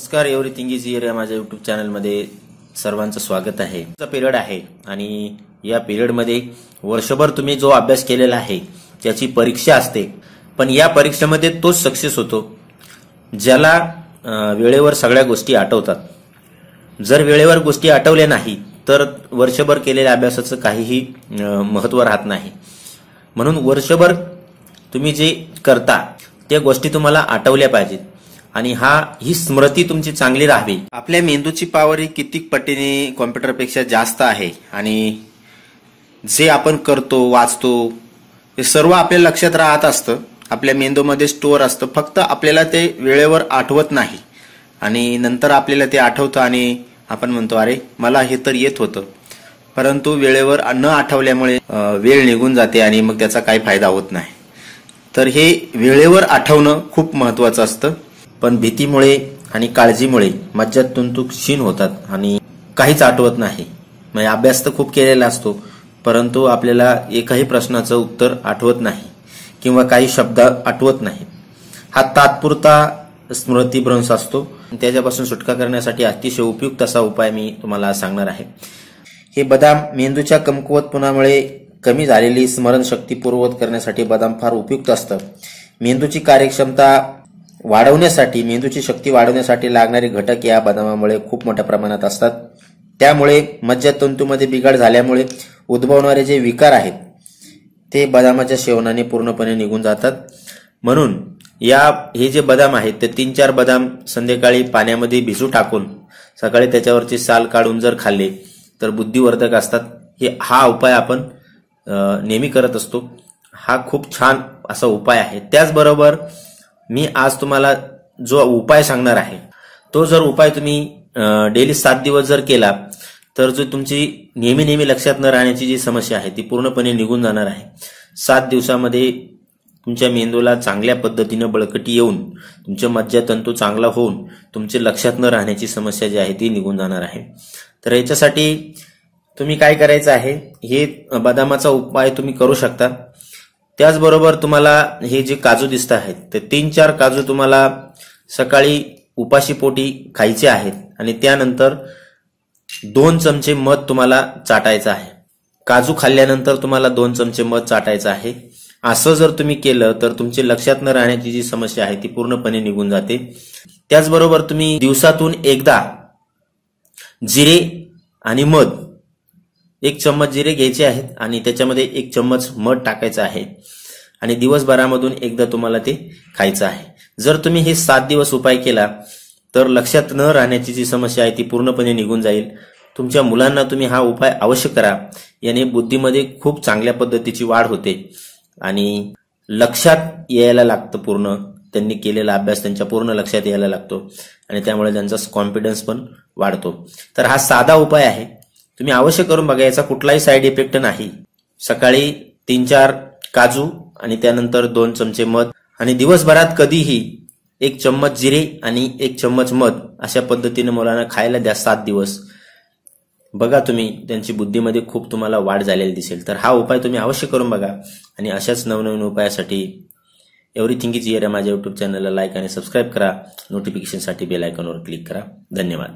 नमस्कार everything is year या माझ्या युट्यूब चॅनलमध्ये सर्वांचं स्वागत आहे. पिरियड आहे आणि या पिरियडमध्ये वर्षभर तुम्ही जो अभ्यास केलेला आहे त्याची परीक्षा असते. पण या परीक्षेमध्ये तोच सक्सेस होतो ज्याला वेळेवर सगळ्या गोष्टी आठवतात. जर वेळेवर गोष्टी आठवल्या नाही तर वर्षभर केलेल्या अभ्यासाचं काहीही महत्त्व राहत नाही. म्हणून वर्षभर तुम्ही जे करता त्या गोष्टी तुम्हाला आठवल्या पाहिजेत. आणि हा ही स्मृती तुमची चांगली राहावी. आपल्या मेंदूची पॉवर ही कितीक पटीने कॉम्प्युटरपेक्षा जास्त आहे आणि जे आपण करतो वाचतो हे सर्व आपल्या लक्षात राहत असतं. आपल्या मेंदूमध्ये स्टोअर असतं. फक्त आपल्याला ते वेळेवर आठवत नाही. आणि नंतर आपल्याला ते आठवतं आणि आपण म्हणतो अरे मला हे तर येत होतं. परंतु वेळेवर न आठवल्यामुळे वेळ निघून जाते आणि मग त्याचा काही फायदा होत नाही. तर हे वेळेवर आठवणं खूप महत्वाचं असतं. पण भीतीमुळे आणि काळजीमुळे मज्जात तुंतू क्षीण होतात आणि काहीच आठवत नाही. म्हणजे अभ्यास तर खूप केलेला असतो परंतु आपल्याला एकाही प्रश्नाचं उत्तर आठवत नाही किंवा काही शब्द आठवत नाही. हा तात्पुरता स्मृतीभ्रंश असतो. त्याच्यापासून सुटका करण्यासाठी अतिशय उपयुक्त असा उपाय मी तुम्हाला सांगणार आहे. हे बदाम मेंदूच्या कमकुवतपणामुळे कमी झालेली स्मरणशक्ती पूर्ववत करण्यासाठी बदाम फार उपयुक्त असतं. मेंदूची कार्यक्षमता वाढवण्यासाठी मेंदूची शक्ती वाढवण्यासाठी लागणारे घटक या बदामामुळे खूप मोठ्या प्रमाणात असतात. त्यामुळे मज्जातंतूमध्ये बिघाड झाल्यामुळे उद्भवणारे जे विकार आहेत ते बदामाच्या सेवनाने पूर्णपणे निघून जातात. म्हणून या हे जे बदाम आहेत ते तीन चार बदाम संध्याकाळी पाण्यामध्ये भिजू टाकून सकाळी त्याच्यावरची साल काढून जर खाल्ले तर बुद्धिवर्धक असतात. हे हा उपाय आपण नेहमी करत असतो. हा खूप छान असा उपाय आहे. त्याचबरोबर मी आज तुम्हाला जो उपाय सांगणार आहे तो जर उपाय तुम्ही डेली सात दिवस जर केला तर जो तुमची नेहमी नेहमी लक्षात न राहण्याची जी समस्या आहे ती पूर्णपणे निघून जाणार आहे. सात दिवसामध्ये तुमच्या मेंदूला चांगल्या पद्धतीनं बळकटी येऊन तुमचे मज्जातंतू चांगला होऊन तुमचे लक्षात न राहण्याची समस्या जी आहे ती निघून जाणार आहे. तर याच्यासाठी तुम्ही काय करायचं आहे हे बदामाचा उपाय तुम्ही करू शकता. त्याचबरोबर तुम्हाला हे जे काजू दिसत आहेत ते तीन चार काजू तुम्हाला सकाळी उपाशीपोटी खायचे आहेत आणि त्यानंतर दोन चमचे मध तुम्हाला चाटायचं आहे. काजू खाल्ल्यानंतर तुम्हाला दोन चमचे मध चाटायचं आहे. असं जर तुम्ही केलं तर तुमची लक्षात न राहण्याची जी समस्या आहे ती पूर्णपणे निघून जाते. त्याचबरोबर तुम्ही दिवसातून एकदा जिरे आणि मध एक चम्मच जिरे घ्यायचे आहेत आणि त्याच्यामध्ये एक चम्मच मध टाकायचं आहे. आणि दिवसभरामधून एकदा तुम्हाला ते खायचं आहे. जर तुम्ही हे सात दिवस उपाय केला तर लक्षात न राहण्याची जी समस्या आहे ती पूर्णपणे निघून जाईल. तुमच्या मुलांना तुम्ही हा उपाय अवश्य करा. याने बुद्धीमध्ये खूप चांगल्या पद्धतीची वाढ होते. आणि लक्षात यायला लागतं पूर्ण. त्यांनी केलेला अभ्यास त्यांच्या पूर्ण लक्षात यायला लागतो. आणि त्यामुळे त्यांचा कॉन्फिडन्स पण वाढतो. तर हा साधा उपाय आहे. तुम्ही अवश्य करून बघा याचा कुठलाही साईड इफेक्ट नाही. सकाळी तीन चार काजू आणि त्यानंतर दोन चमचे मध. आणि दिवसभरात कधीही एक चम्मच जिरे आणि एक चम्मच मध अशा पद्धतीने मुलांना खायला द्या सात दिवस. बघा तुम्ही त्यांची बुद्धीमध्ये खूप तुम्हाला वाढ झालेली दिसेल. तर हा उपाय तुम्ही अवश्य करून बघा. आणि अशाच नवनवीन उपायासाठी एव्हरीथिंग इज इयर माझ्या युट्यूब चॅनलला लाईक आणि सबस्क्राईब करा. नोटिफिकेशनसाठी बेल आयकॉनवर क्लिक करा. धन्यवाद.